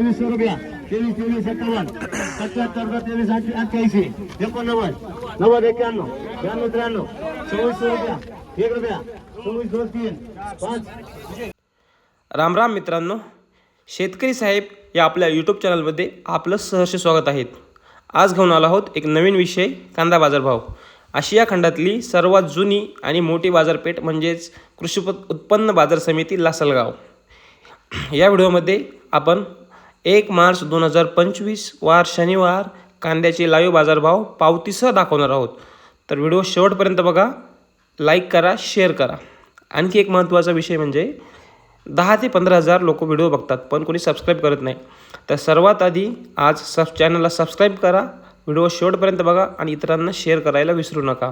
तेवीसशे रुपया. तेवीस तेवीस सत्तावन्न सत्याहत्तर तेवीस अठ्ठ्याऐंशी. एकोणनव्वद. नव्वद एक्क्याण्णव ब्याण्णव त्र्याण्णव. चोवीसशे रुपया. एक रुपया. चोवीस दोन तीन. पाच. राम राम मित्रांनो. शेतकरी साहेब या आपल्या यूट्यूब चॅनलमध्ये आपलं सहर्ष स्वागत आहेत आज घेऊन आलो आहोत एक नवीन विषय कांदा बाजारभाव. आशिया खंडातली सर्वात जुनी आणि मोठी बाजारपेठ म्हणजेच कृषी उत्पन्न बाजार समिती लासलगाव. या व्हिडिओमध्ये आपण एक मार्च दोन हजार पंचवीस वार शनिवार कांद्याचे लाईव्ह बाजारभाव पावतीसह दाखवणार आहोत. तर व्हिडिओ शेवटपर्यंत बघा लाईक करा शेअर करा. आणखी एक महत्त्वाचा विषय म्हणजे दहा ते पंधरा हजार लोक व्हिडिओ बघतात पण कोणी सबस्क्राईब करत नाही. तर सर्वात आधी आज सब चॅनलला सबस्क्राईब करा व्हिडिओ शेवटपर्यंत बघा आणि इतरांना शेअर करायला विसरू नका.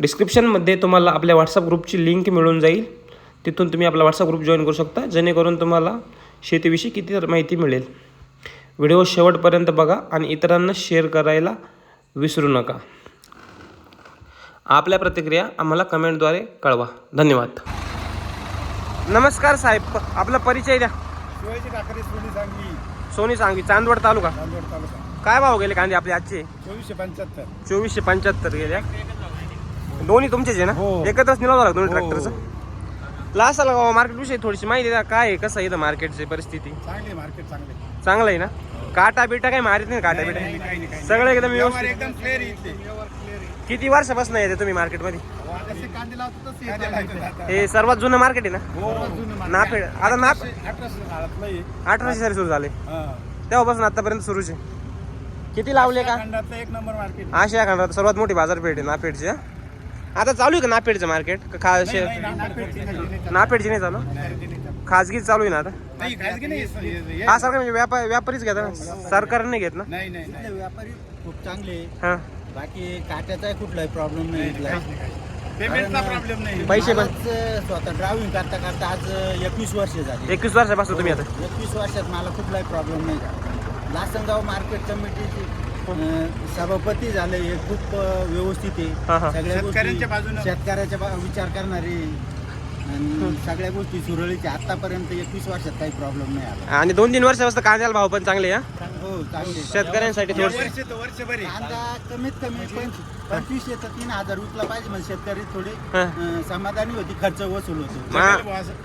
डिस्क्रिप्शनमध्ये तुम्हाला आपल्या व्हॉट्सअप ग्रुपची लिंक मिळून जाईल. तिथून तुम्ही आपला व्हॉट्सअप ग्रुप जॉईन करू शकता जेणेकरून तुम्हाला शेतीविषयी किती माहिती मिळेल? व्हिडिओ शेवटपर्यंत बघा आणि इतरांना शेअर करायला विसरू नका. आपल्या प्रतिक्रिया आम्हाला कमेंटद्वारे कळवा. धन्यवाद. नमस्कार साहेब. आपला परिचय द्या. शिवाजी ठाकरे सोनी सांगली. सोनी चांदवड तालुका. नांदेड तालुका. काय भाव गेले कांदे आपले आजचे? चोवीसशे पंच्याहत्तर. चोवीसशे पंच्याहत्तर गेल्या दोन्ही तुमचेच आहे हो. ना एकत्रच निलावं लागतं दोन्ही हो. ट्रॅक्टरचं लासाला गाव मार्केट विषयी थोडीशी माहिती द्या. काय आहे कसं आहे इथं मार्केटची परिस्थिती? चांगले मार्केट चांगले चांगलं आहे ना? काटा बिटा काही मारित नाही काटा बिटा? नाही, सगळं एकदम व्यवस्थित. एकदम क्लिअर इथले व्यवहार क्लिअर किती वर्षापासून येते तुम्ही मार्केटमध्ये. हे सर्वात जुनं मार्केट आहे ना? हो, जुनं मार्केट. नाफेड. आता नाफ अठराशे साली सुरू झाले. हा. तेव्हापासून आतापर्यंत सुरूच. आहे किती लावले का? एक नंबर मार्केट आशिया खंडात सर्वात मोठी बाजारपेठ आहे नापेडची हा? आता चालू आहे का नापेडचं मार्केट? का खा नापेडची नाही, चालू. खाजगी चालू आहे ना आता? नाही खाजगी नाही हे- हे- हा सरकार म्हणजे व्यापार व्यापारीच घेतात ना? सरकार नाही घेत ना? नाही नाही नाही. व्यापारी खूप चांगले. हा. बाकी काट्याचा कुठलाही प्रॉब्लेम नाही प्रॉब्लेम नाही. पैसे पण स्वतः ड्रायव्हिंग करता करता आज एकवीस वर्ष झाली. एकवीस वर्षापासून तुम्ही आता? एकवीस वर्षात मला कुठलाही प्रॉब्लेम नाही लासनगाव मार्केट कमिटीचे सभापती झाले. हे खूप व्यवस्थित. आहे. सगळ्या गोष्टी शेतकऱ्यांच्या बाजूनं. शेतकऱ्याच्या बा- विचार करणारे. आणि सगळ्या गोष्टी सुरळीच्या आतापर्यंत एकवीस वर्षात काही प्रॉब्लेम नाही आला. आणि दोन तीन वर्षापासून कांद्याला भाव पण चांगले हा? हो चांगले शेतकऱ्यांसाठी वर्ष. कांदा कमीत कमी पंच- पंचवीसशे ते तीन हजार विकला पाहिजे. म्हणजे शेतकरी थोडे समाधानी होती. खर्च वसूल होतो.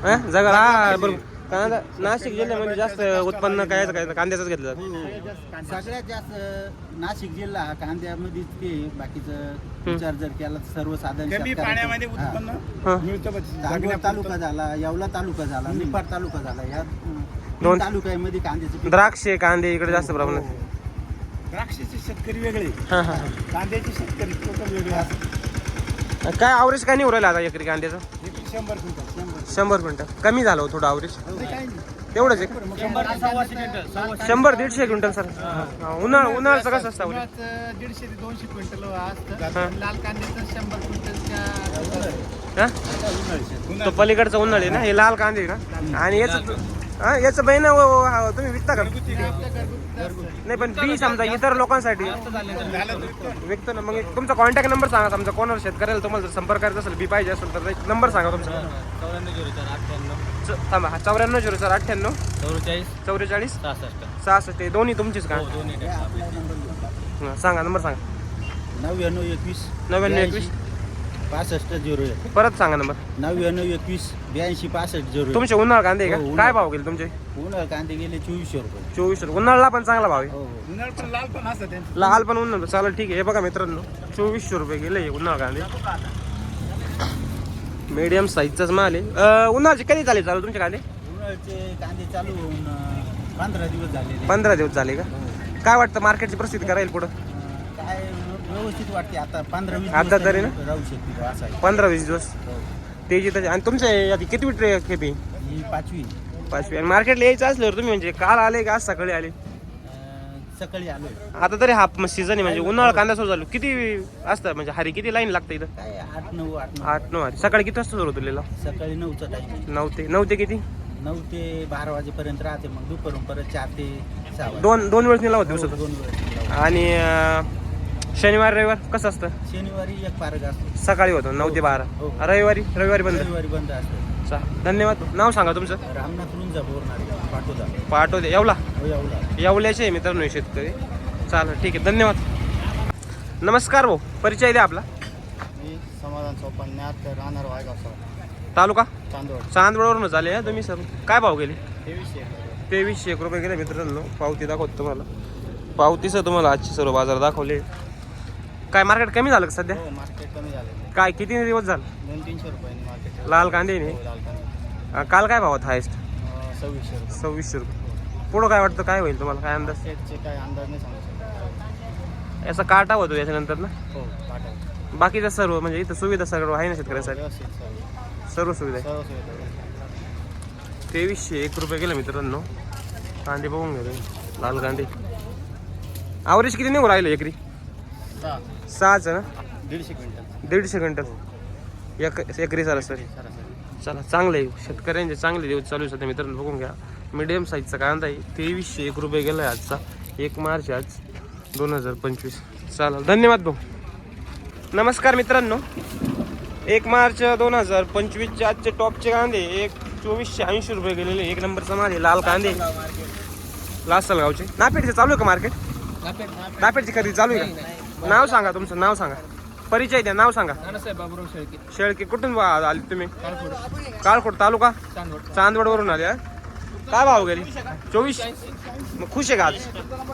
हा? जगा बरोबर. कांदा नाशिक जिल्ह्यामध्ये जास्त उत्पन्न काय काय कांद्याचंच घेतलं जातं हो. सगळ्यात जास्त नाशिक जिल्हा हा कांद्यामध्येच ते बाकीचं विचार जर केला तर सर्वसाधारण कमी शेतकऱ्याचं- पाण्यामध्ये हा. उत्पन्न हा. मिळतं बघ. चांदवड जगण्यापुरतं. तालुका झाला येवला तालुका झाला निफाड तालुका झाला या अं, तीन दोन- तालुक्यामध्ये कांद्याचे पीक- द्राक्षे कांदे इकडे जास्त प्रमाणात हो. द्राक्षाचे शेतकरी वेगळे हा हा कांद्याचे शेतकरी टोटल वेगळे असतात काय आवरेज काय नाही उरायला आता एकरी कांद्याचं? एक शंभर क्विंटल शंभर. शंभर क्विंटल. कमी झालं हो थोडं आवरेज. ते काही नाही. तेवढंच आहे शंभर दीडशे क्विंटल सर. उन्हाळ उन्हाळ्याचं कसं असतं आवरेज? उन्हाळ्याचं दीडशे ते दोनशे क्विंटल हा. असतं लाल कांद्याचं शंभर क्विंटलच्या हा? तो पलीकडचा उन्हाळ आहे ना? हे लाल कांदे ना? आणि याचं हा याचं बहिण तुम्ही विकता का? नाही पण बी समजा इतर लोकांसाठी. विकतो. ना. मग तुमचा कॉन्टॅक्ट नंबर सांगा समजा कोणाला शेतकऱ्याला तुम्हाला जर संपर्क करायचा असेल बी पाहिजे असेल तर एक नंबर सांगा तुमचा. च- थांबा हा चौऱ्याण्णव झिरो चार अठ्ठ्याण्णव. चौवेचाळीस. चौवेचाळीस. सहासष्ट. सहासष्ट. हे दोन्ही तुमचीच का? हो हे. हा, सांगा नंबर सांगा. नव्याण्णव एकवीस. नव्याण्णव एकवीस. पासष्ट झिरो एक. परत सांगा नंबर. नव्याण्णव एकवीस ब्याऐंशी पासष्ट झिरो. तुमचे उन्हाळ कांदे आहे हो, का उन्हाळ. काय भाव गेले तुमचे? उन्हाळ कांदे गेले चोवीसशे रुपये. चोवीस रुपये. उन्हाळला पण चांगला भाव आहे. हो हो. पण लाल पण असतात त्यांचे. लाल पण उन्हाळ. चालेल ठीक आहे. हे बघा मित्रांनो चोवीसशे रुपये गेले हे उन्हाळ कांदे. मीडियम साईजचाच माल आहे. अं, उन्हाळचे कधी चालेल चालू तुमचे कांदे? उन्हाळ्याचे कांदे चालू होऊन पंधरा दिवस झालेले. पंधरा दिवस झाले का? काय वाटतं मार्केटची परिस्थिती करायला पुढं? काय व्यवस्थित वाटते. आता पंधरा वीस आता तरी ना? राहू शकते बुवा असं आहे. पंधरा वीस दिवस? हो. तेजी तर आणि तुमचे आधी किती ट्रे खेपी? ही पाचवी. पाचवी. आणि मार्केटला यायचं असल्यावर तुम्ही म्हणजे काल आले का आज सकाळी आले? अं, सकाळी आलोय आता तरी हा सीझन आहे म्हणजे उन्हाळा कांदा सुरू झालो. किती असतं म्हणजे हरी? किती लाईन लागतं इथं? काय आठ नऊ आठ नऊ. आठ नऊ हरी. सकाळी किती वाजता सुरू होतो लिहिला सकाळी नऊचा टाइम नऊ ते नऊ ते किती? नऊ ते बारा वाजेपर्यंत राहते मग दुपारून परत चार ते सहा वाजे. दोन दोन वेळेस नेला होता हो, दिवसात दोन वेळेस आणि अं, शनिवार रविवार कसं असतं? शनिवारी एक पारग असतो. सकाळी होतं नऊ ते बारा. हो. रविवारी? रविवारी बंद. रविवारी बंद असतो. चा धन्यवाद. नाव सांगा तुमचं. रामनाथ रुंजा बोरणारे पाटोदा. पाठव दे येवला? हो एवढा येवल्याचे आहे मित्रांनो हे शेतकरी. चालेल ठीक आहे धन्यवाद. नमस्कार भाऊ परिचय द्या आपला. मी समाधान चौपन्नात राहणार वायगाव तालुका? चांदोड चांदवडवरूनच आले हा तुम्ही सर. काय भाव गेले? तेवीसशे तेवीसशे एक रुपये गेले मित्रांनो. पावती दाखवतो तुम्हाला. पावतीसह तुम्हाला आजचे सर्व बाजार दाखवले. काय मार्केट कमी झालं का सध्या? हो मार्केट कमी झाले. काय किती दिवस झालं? दोन तीनशे रुपयांनी मार्केट लाल कांदे ने लाल कांदे. अं, काल काय भावात हायस्ट अं, सव्वीसशे रुपये. सव्वीसशे रुपये. पुढं काय वाटतं काय होईल तुम्हाला? काय अंदाज? सेटचे काय अंदाज नाही सांगू शकत. याचा काटा होतो याच्यानंतर ना? हो पाठव बाकीचं सर्व म्हणजे इथं सुविधा सर्व आहे ना शेतकऱ्यासाठी? व्यवस्थित सर्व. सर्व सुविधा आहे. सर्व सुविधा तेवीसशे एक रुपये गेलं मित्रांनो. कांदे बघून घ्या तुम्ही. लाल कांदे. आवरेज किती निघू राहिलं एकरी? सहा सहाच ना? दीडशे क्विंटल. दीडशे क्विंटल. एक एकरी सरासरी सरासरी चला चांगलं आहे. शेतकऱ्यांचे चांगले दिवस चालू आहे सध्या मित्रांनो बघून घ्या. मीडियम साईजचा कांदा आहे. तेवीसशे एक रुपये गेला आहे आजचा. एक मार्च आज. दोन हजार पंचवीस. चालेल. धन्यवाद भाऊ. नमस्कार मित्रांनो. एक मार्च दोन हजार पंचवीसचे आजचे टॉपचे कांदे एक चोवीसशे ऐंशी रुपये गेलेले. एक नंबरचा माल आहे. लाल कांदे लासलगावचे. नापेडचे चालू आहे का मार्केट नापेडची खरेदी चालू आहे का? नाव सांगा तुमचं नाव सांगा. परिचय द्या नाव सांगा. नानासाहेब बाबूराव शेळके. शेळके कुठून वा- आले तुम्ही? काळकोट. तालुका? चांदवड. चांदवड वरून आले हा? काय भाव गेली चोवीस? मग खुश आहे का आज?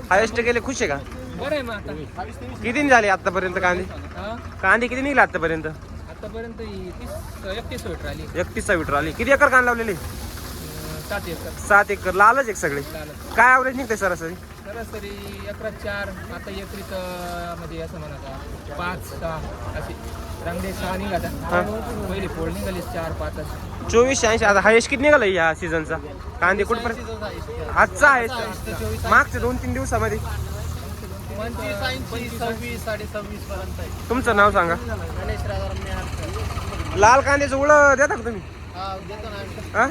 हायेस्ट गेले खुश आहे का? बरं आहे मग आता. किती झाले आतापर्यंत कांदे? हा? कांदे किती निघले आतापर्यंत? आतापर्यंत ही तीस एकतीस वेट राहिली मीटर आली. किती एकर कांदा लावलेली? अं, सात एकर. सात एकर लालच एक सगळे? काय ॲव्हरेज निघते सरासरी? सरासरी अकरा चार आता एकरीत अं, मध्ये असं म्हणा का पाच सहा अशी रंगडे सहा निघाला. पहिली पोळ निघाली चार पाच अशी चोवीसशे ऐंशी आता हायेस्ट किती निघाला या सीझनचा कांदे कुठपर्यंत आजचा आहे. मागच्या दोन तीन दिवसामध्ये. पंचवीस ऐंशी सव्वीस साडे सव्वीस पर्यंत आहे. तुमचं नाव सांगा. लाल कांद्याचं उळ देता का तुम्ही? हा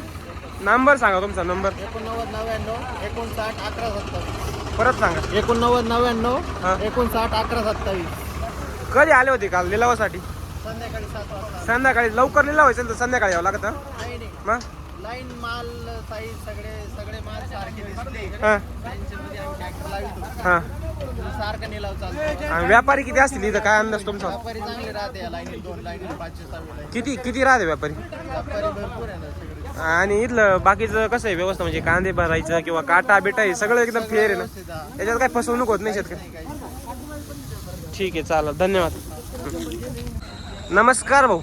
नंबर सांगा तुमचा नंबर. एकोणनव्वद नव्याण्णव एकोणसाठ अकरा सत्तावीस परत सांगा. एकोणनव्वद हा. नव्याण्णव एकोणसाठ अकरा सत्तावीस. कधी आले होते काल? लिलावासाठी? संध्याकाळी सात वाजता. संध्याकाळी? लवकर लिलाव असेल तर संध्याकाळी यावं लागतं. नाही नाही. मग? लाईन माल साईज सगळे सगळे माल सारखे दिसले. हां. आम्ही लावितो हां. सारखा निलाव चालतो. आणि व्यापारी किती असतील इथं? काय अंदाज तुमचा? व्यापारी चांगले राहते या लाईनीत दोन लाईनीत पाचशे लाईन किती किती राहते व्यापारी? व्यापारी भरपूर आहे ना आणि इथलं बाकीचं कसं आहे व्यवस्था म्हणजे कांदे भरायचं किंवा काटा बिटा हे सगळं एकदम फेअर आहे ना? व्यवस्थित हा. याच्यात काय फसवणूक होत नाही शेतकरी. ठीक आहे चालेल. धन्यवाद. नमस्कार भाऊ.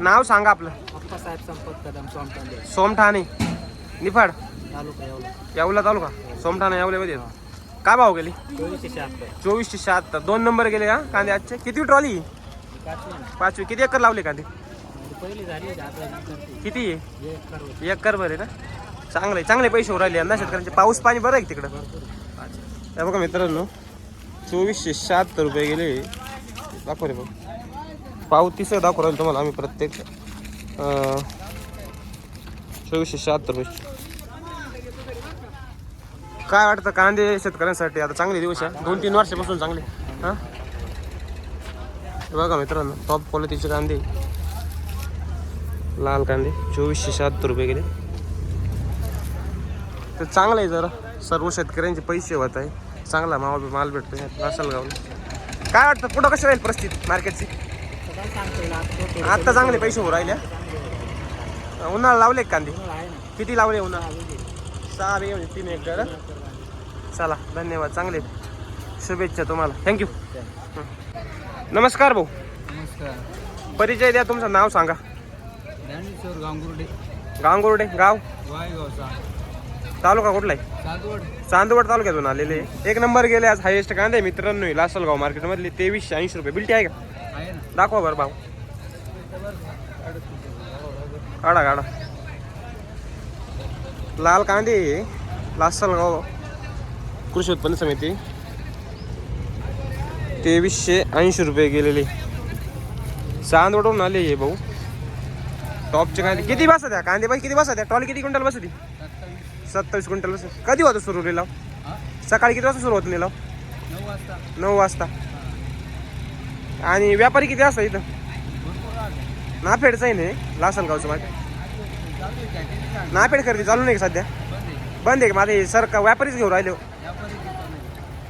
नाव सांगा आपलं. सोमठाणे. निफाड. यावला. तालुका? सोमठाणे यावल्यामध्ये काय भाव गेली? चोवीसशे शहात्तर. दोन नंबर गेले का कांदे आजचे? किती ट्रॉली? पाचवी. किती एकर लावले कांदे? पहिली झाली किती आहे एक कर बरे ना? चांगलं चांगले पैसे होऊ राहिले यंदा शेतकऱ्यांचे. पाऊस पाणी बरं आहे तिकडं? हे बघा मित्रांनो चोवीसशे शहात्तर रुपये गेले. दाखव रे बघ पावतीसह दाखवू राहील तुम्हाला आम्ही प्रत्येक चोवीसशे शहात्तर रुपये. काय वाटतं कांदे शेतकऱ्यांसाठी? आता चांगले दिवस आहे. दोन तीन वर्षापासून चांगले. हे? बघा मित्रांनो टॉप क्वालिटीचे कांदे. लाल कांदे चोवीसशे शहात्तर रुपये गेले. तर चांगलं आहे जरा. सर्व शेतकऱ्यांचे पैसे होत आहे. चांगला माल माल भेटतो लासलगावला काय वाटतं पुढं कशी राहील परिस्थिती मार्केटची? आत्ता चांगले पैसे होऊ राहिले. हा? उन्हाळा लावले कांदे? किती लावले उन्हाळा? सहा बे म्हणजे तीन एकर चला धन्यवाद. चांगले शुभेच्छा तुम्हाला. थँक्यू नमस्कार भाऊ. नमस्कार. परिचय द्या तुमचं नाव सांगा. ज्ञानेश्वर गांगुर्डे. गांगुर्डे गाव? वायगावचा. तालुका कुठला आहे? चांदवड. चांदवड तालुक्यातून आलेले एक नंबर गेले आज हायेस्ट कांदे मित्रांनो लासलगाव मार्केटमधले. तेवीसशे ऐंशी रुपये. बिल्टी आहे का? आहे ना. दाखवा बरं भाऊ. काढा काढा. लाल कांदे लासलगाव कृषी उत्पन्न समिती. तेवीसशे ऐंशी रुपये गेलेले. चांदवडून आले हे भाऊ. टॉपचे कांदे. किती बसत आहे? कांदे बाई किती बसत आहे? ट्रॉली किती क्विंटल बसत? सत्तावीस क्विंटल बसत कधी होतं सुरू लिलाव? सकाळी किती वाजता सुरू होतं लिलाव? नऊ वाजता. आणि व्यापारी किती असतात इथं? नाफेडचं आहे ना लासलगावचं मार्केट नापेड खरेदी चालू नाही का सध्या? बंद आहे. का? माझे सर का व्यापारीच घेऊन राहिले हो.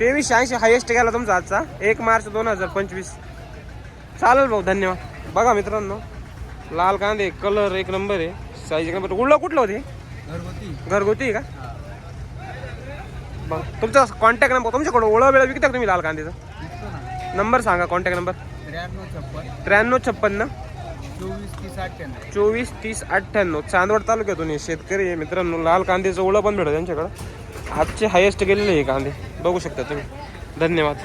तेवीसशे ऐंशी हायेस्ट गेला तुमचा आजचा. एक मार्च दोन हजार पंचवीस. चालेल भाऊ धन्यवाद. बघा मित्रांनो. लाल कांदे कलर एक नंबर आहे. साईज एक नंबर. उडलं कुठलं होते घरगुती. का? बघ तुमचा कॉन्टॅक्ट नंबर तुमच्याकडे ओळख वेळ विकता का तुम्ही लाल कांद्याचा ना. नंबर सांगा कॉन्टॅक्ट नंबर त्र्याण्णव छप्पन. त्र्याण्णव छप्पन्न. चोवीस तीस अठ्ठ्याण्णव. चोवीस तीस अठ्ठ्याण्णव. चांदवड तालुक्यातून शेतकरी आहे मित्रांनो. लाल कांद्याचं ओळख पण भेटत त्यांच्याकडं. आजचे हायेस्ट गेलेले हे कांदे. बघू शकता तुम्ही. धन्यवाद.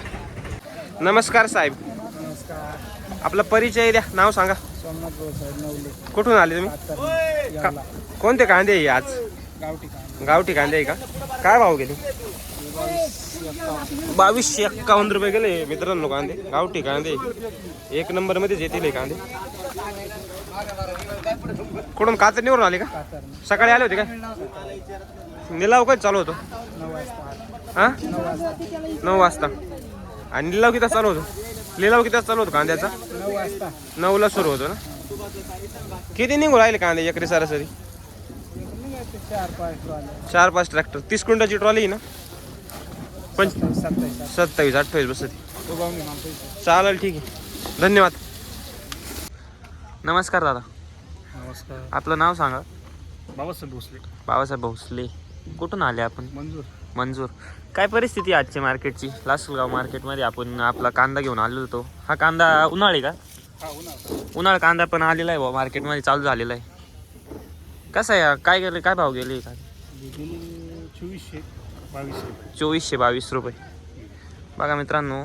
नमस्कार साहेब. नमस्कार. आपला परिचय द्या नाव सांगा. सोमनाथ भाऊसाहेब नवले कुठून आले तुम्ही? कोणते कांदे आहे आज? गावठी गावठी कांदे आहे का? काय भाव गेले? बावीसशे एक्कावन्न रुपये गेले मित्रांनो कांदे गावठी कांदे. एक नंबर मध्येच येतील हे कांदे. कुठून कातरणीवरून आले का? कातर सकाळी आले होते काय? निलाव कधी चालू होतो? नऊ वाजता हा? नऊ वाजता. नऊ वाजता आणि निलाव किती तास चालू होतो? लिलाव किती चालू होतो कांद्याचा? नऊ वाजता नऊला सुरू होतो ना? किती निघून राहिले कांदे एकरी सरासरी? चार पाच चार पाच ट्रॅक्टर. तीस क्विंटलची ट्रॉली ना? पंच सत्तावीस अठ्ठावीस बसत. चालेल ठीक आहे. धन्यवाद. नमस्कार दादा. नमस्कार. आपलं नाव सांगा. बाबासाहेब भोसले. बाबासाहेब भोसले. कुठून आले आपण? मंजूर. मंजूर. काय परिस्थिती आहे आजची मार्केटची? लासलगाव मार्केटमध्ये आपण आपला कांदा घेऊन आलेलो होतो. हा कांदा उन्हाळी का? हा उन्हा उन्हाळा कांदा पण आलेला आहे भाऊ. मार्केटमध्ये चालू झालेला आहे. कसं आहे? काय गेले? काय भाव गेले गेली चोवीसशे बावीसशे. चोवीसशे बावीस रुपये. बघा मित्रांनो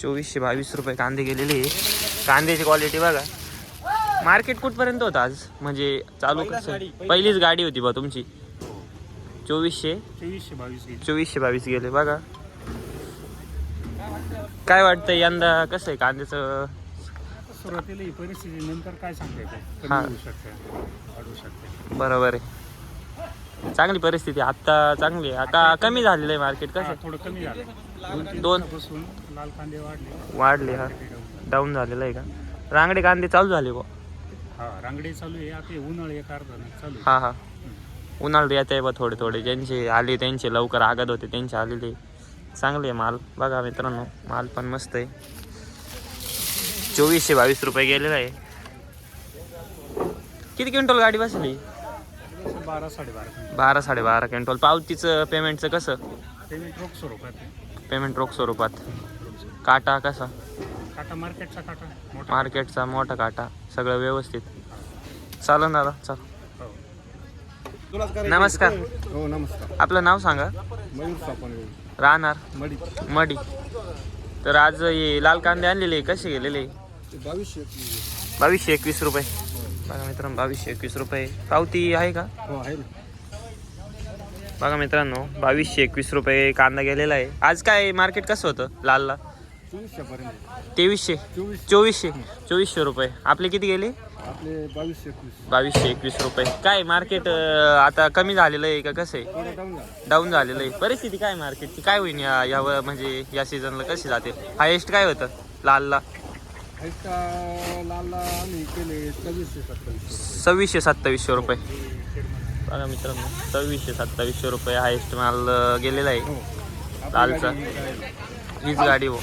चोवीसशे बावीस रुपये कांदे गेलेले आहे. कांद्याची क्वालिटी बघा. मार्केट कुठपर्यंत होतं आज? म्हणजे चालू कसं? पहिलीच गाडी होती बा तुमची. चोवीसशे? चोवीसशे बावीस गेली. चोवीसशे बावीस गेले बघा. काय वाटतं यंदा कसं आहे कांद्याचं? सुरुवातीला ही परिस्थिती नंतर काय सांगता येते. कमी होऊ शकते वाढू शकते. बरोबर आहे. चांगली परिस्थिती आत्ता चांगली आहे. आता कमी झालेलं आहे मार्केट हा, कसं थोडं कमी झालं. दोन तीन दोन- दिवसापासून लाल कांदे वाढले. वाढले हा. डाऊन झालेलं आहे का? रांगडे कांदे चालू झाले बा हा रांगडे चालू आहे. आता हे उन्हाळी एक अर्धा चालू आहे. हा हा. उन्हाळ्यात येत आहे बा थोडे थोडे. ज्यांचे आले त्यांचे लवकर आगत होते त्यांचे आलेले चांगले आहे माल. बघा मित्रांनो माल पण मस्त आहे. चोवीसशे बावीस रुपये गेलेला आहे. किती क्विंटल गाडी बसली? बारा साडेबारा बारा साडेबारा क्विंटल. पावतीचं पेमेंटचं कसं? पेमेंट रोख स्वरूपात. पेमेंट रोख स्वरूपात काटा कसा? काटा मार्केटचा काटा. मोठा. मार्केटचा मोठा काटा. सगळं व्यवस्थित. चालन दादा चाल. नमस्कार. हो नमस्कार. आपलं नाव सांगा. मयूर सापण. राहणार. मडी. मडी. तर आज हे लाल कांदे आणलेले कसे गेलेले? बावीसशे बावीसशे एकवीस रुपये. बघा मित्रांनो बावीसशे एकवीस रुपये. पावती आहे का? हो आहे ना. बघा मित्रांनो बावीसशे एकवीस रुपये कांदा गेलेला आहे. आज काय मार्केट कसं होतं? लालला? तेवीसशे. चोवीस चोवीसशे. चोवीसशे रुपये. आपले किती गेले? आपले बावीसशे एकवीस. बावीसशे एकवीस रुपये. काय मार्केट आता कमी झालेलं आहे का? कसं आहे? डाऊन झालं. डाऊन झालेलं आहे. परिस्थिती काय मार्केटची काय होईल या या म्हणजे या सीझनला कशी जाते? हायेस्ट काय होतं? लालला. सव्वीसशे सत्तावीसशे रुपये. बघा मित्रांनो सव्वीसशे सत्तावीसशे रुपये हायेस्ट माल गेलेला आहे. लालचा. हीच गाडी हो.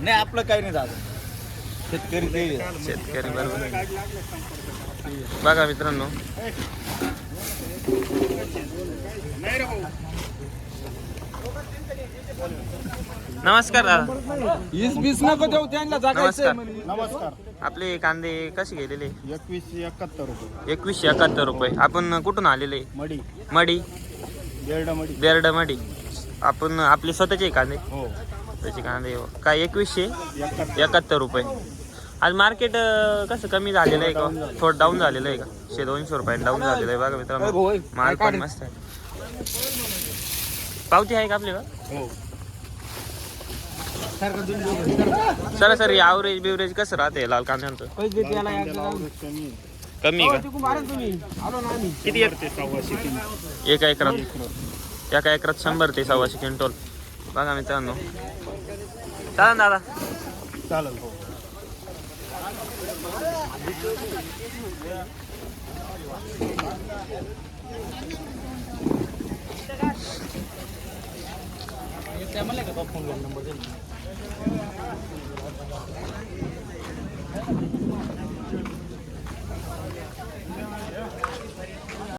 नाही आपलं काही नाही झालं. शेतकरी ते. शेतकरी बरोबर. बघा मित्रांनो. नमस्कार दादा. वीस बीस नको देऊ त्यांना नमस्कार. नमस्कार. आपले कांदे कसे गेलेले? एकवीसशे एकाहत्तर रुपये. एकवीसशे एकाहत्तर रुपये. आपण कुठून आलेले? मडी. मडी. बेरडा मडी बेरड मडी आपण आपले स्वतःचे कांदे? हो. त्याचे कांदे हो. काय एकवीसशे एकाहत्तर रुपये. आज मार्केट कसं कमी झालेलं आहे का? थोडं डाऊन झालेलं आहे का? शे दोनशे रुपये डाऊन झालेलं आहे. बघा मित्रांनो माल पण मस्त आहे. पावती आहे का आपली का हो. सर सर ॲव्हरेज बिवरेज कसं राहते लाल कांद्यांचं? कमी का? किती एका एकरात. एका एकरात शंभर ते सव्वाशे क्विंटल. बघा मित्रांनो चालन दादा चालेल हो. Phone number